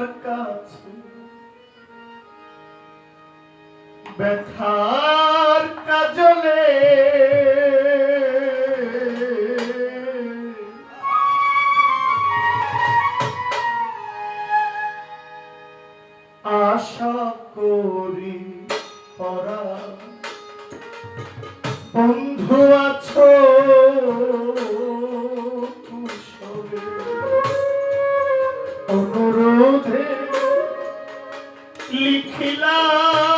তোমার কাছে ব্যথার লিখিলা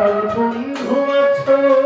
মাতার বন্ধু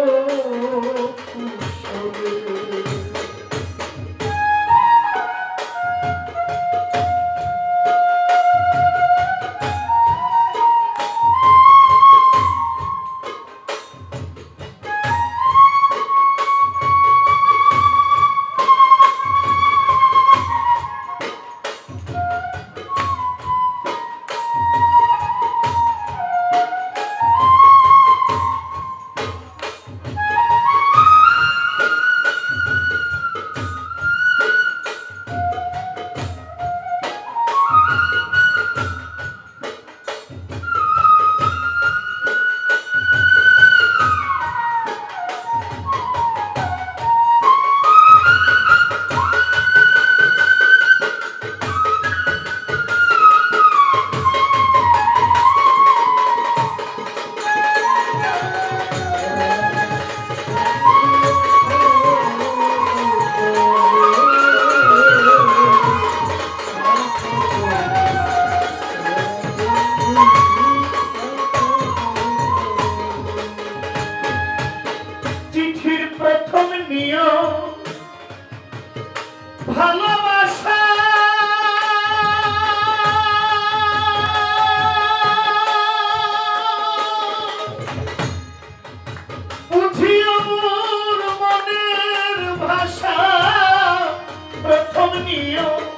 你哟、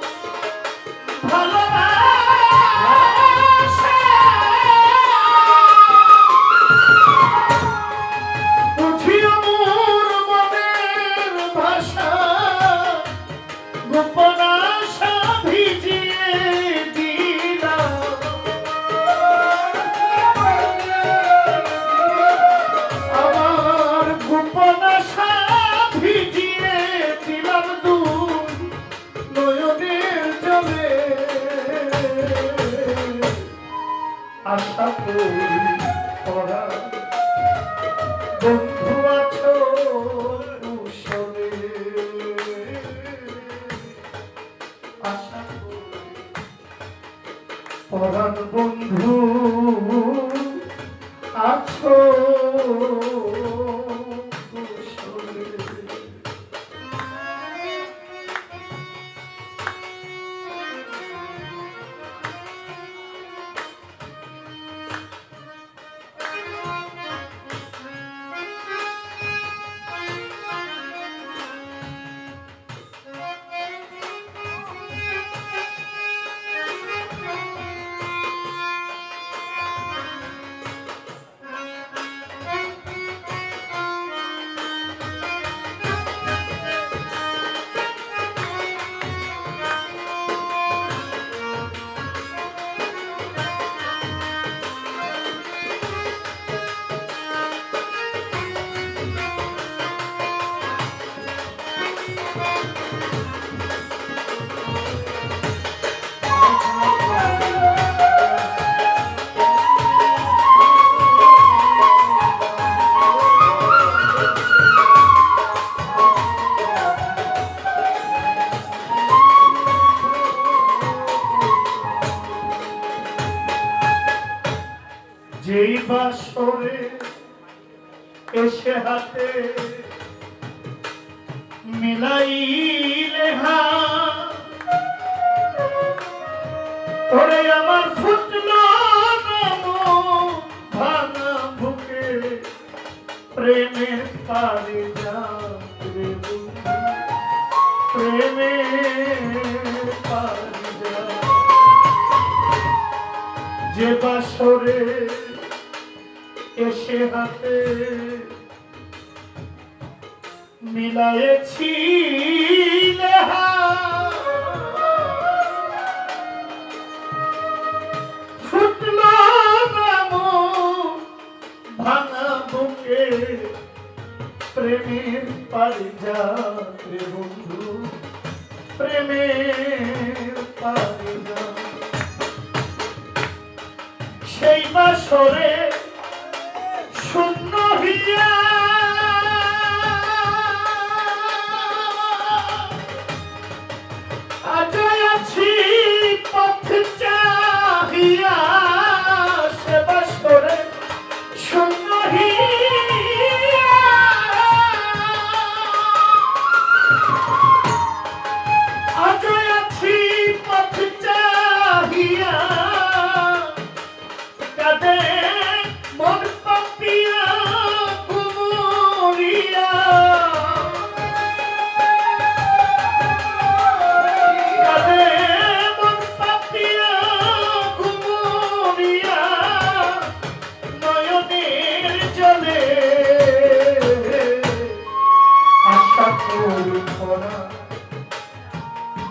আশা হাতে মিলাইলে হা ওরে আমার ফুটলো ভাঙা বুকে, প্রেমের পারে প্রেমের পারে যা যে বাসরে এসে হাতে মিলায়েছি ফুটল নাম ভাঙা বুকে প্রেমের পারিজা রে বন্ধু প্রেমের পারিজা সেই বাসরে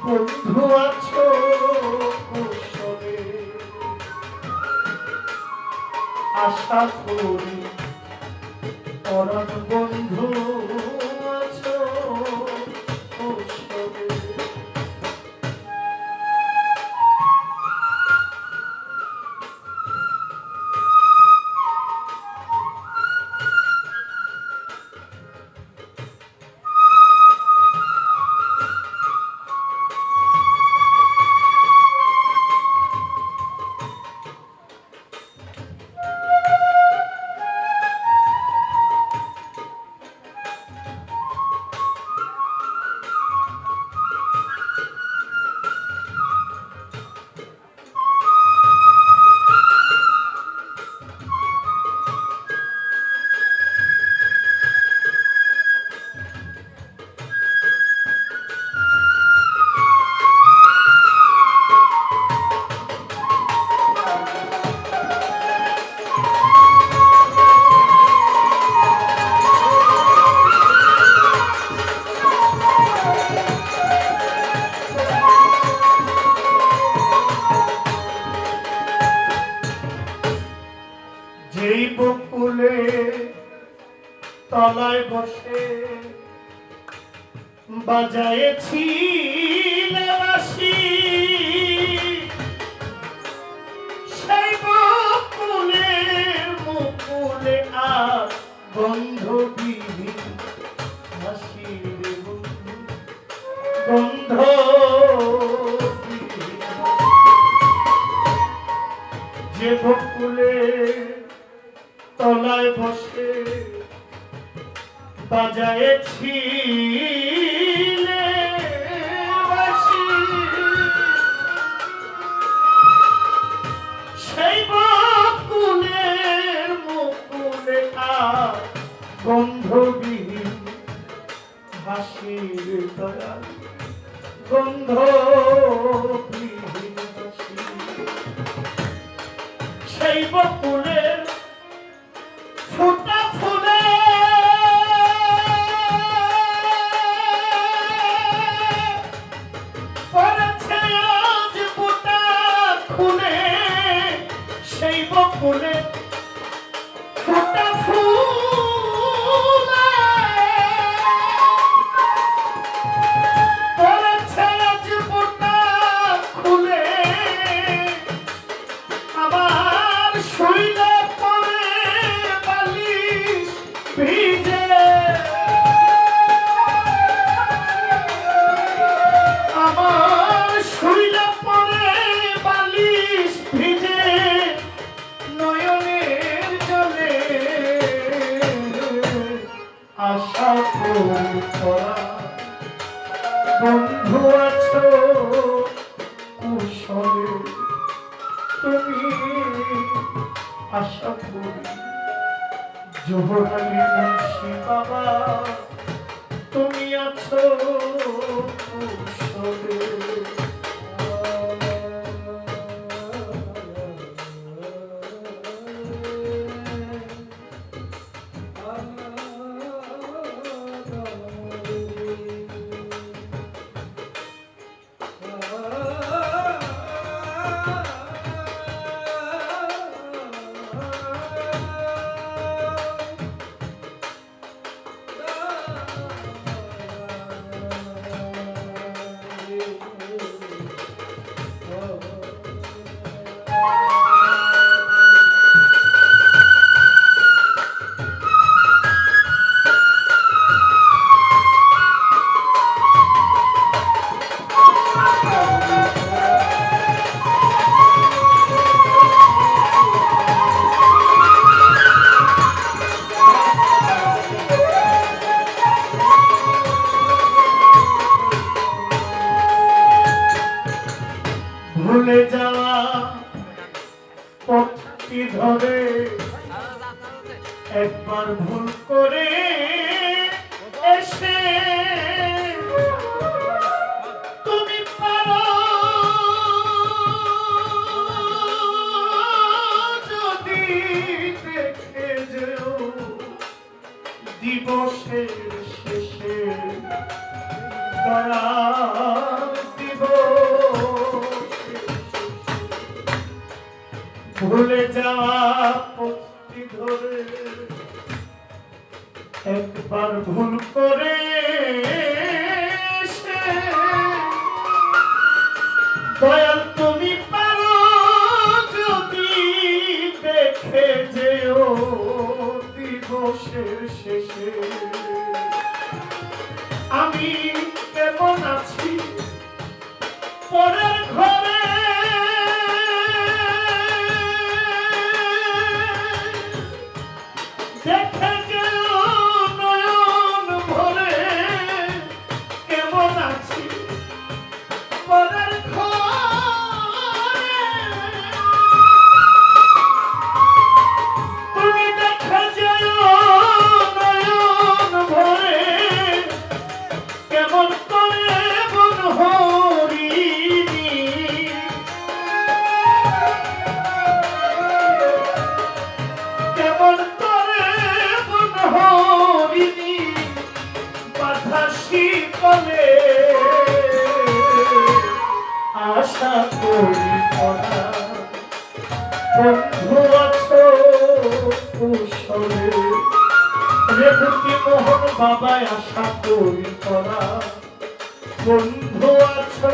বন্ধু আছো কুশলে আশা করি পরম বন্ধু বকুলে সেই বকুলে শুভ বাবা। কি ধরে একবার ভুল করে এসে তুমি দিবসের শেষে দয়া ভুলে যাওয়া পক্ষী ধরে। একবার ভুল করে Sempre! বাবায় আশা করি করা। বন্ধু আছো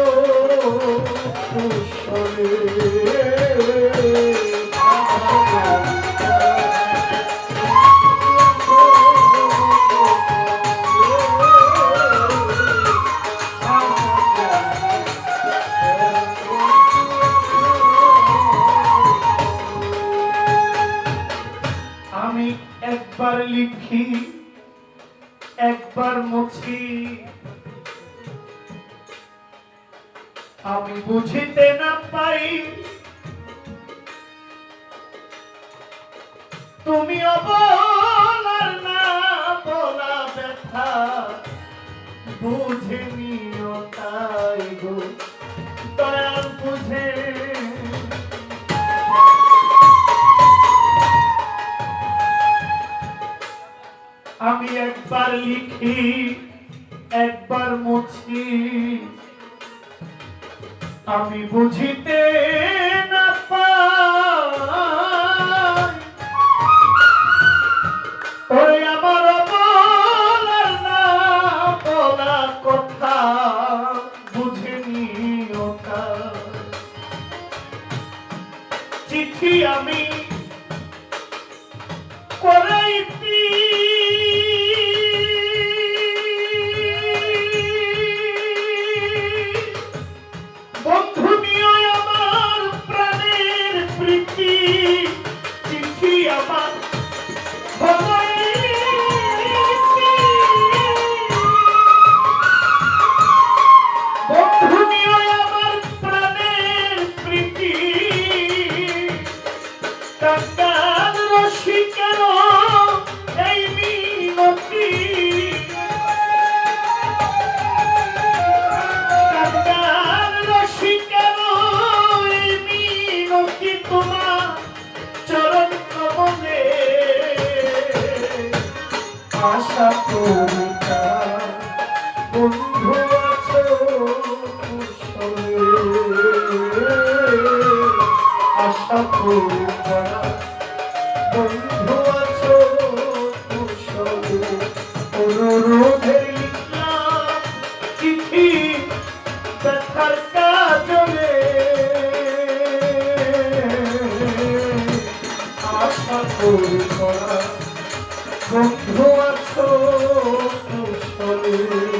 আমি বুঝিতে না পাই তুমি অবশ্য কুশলে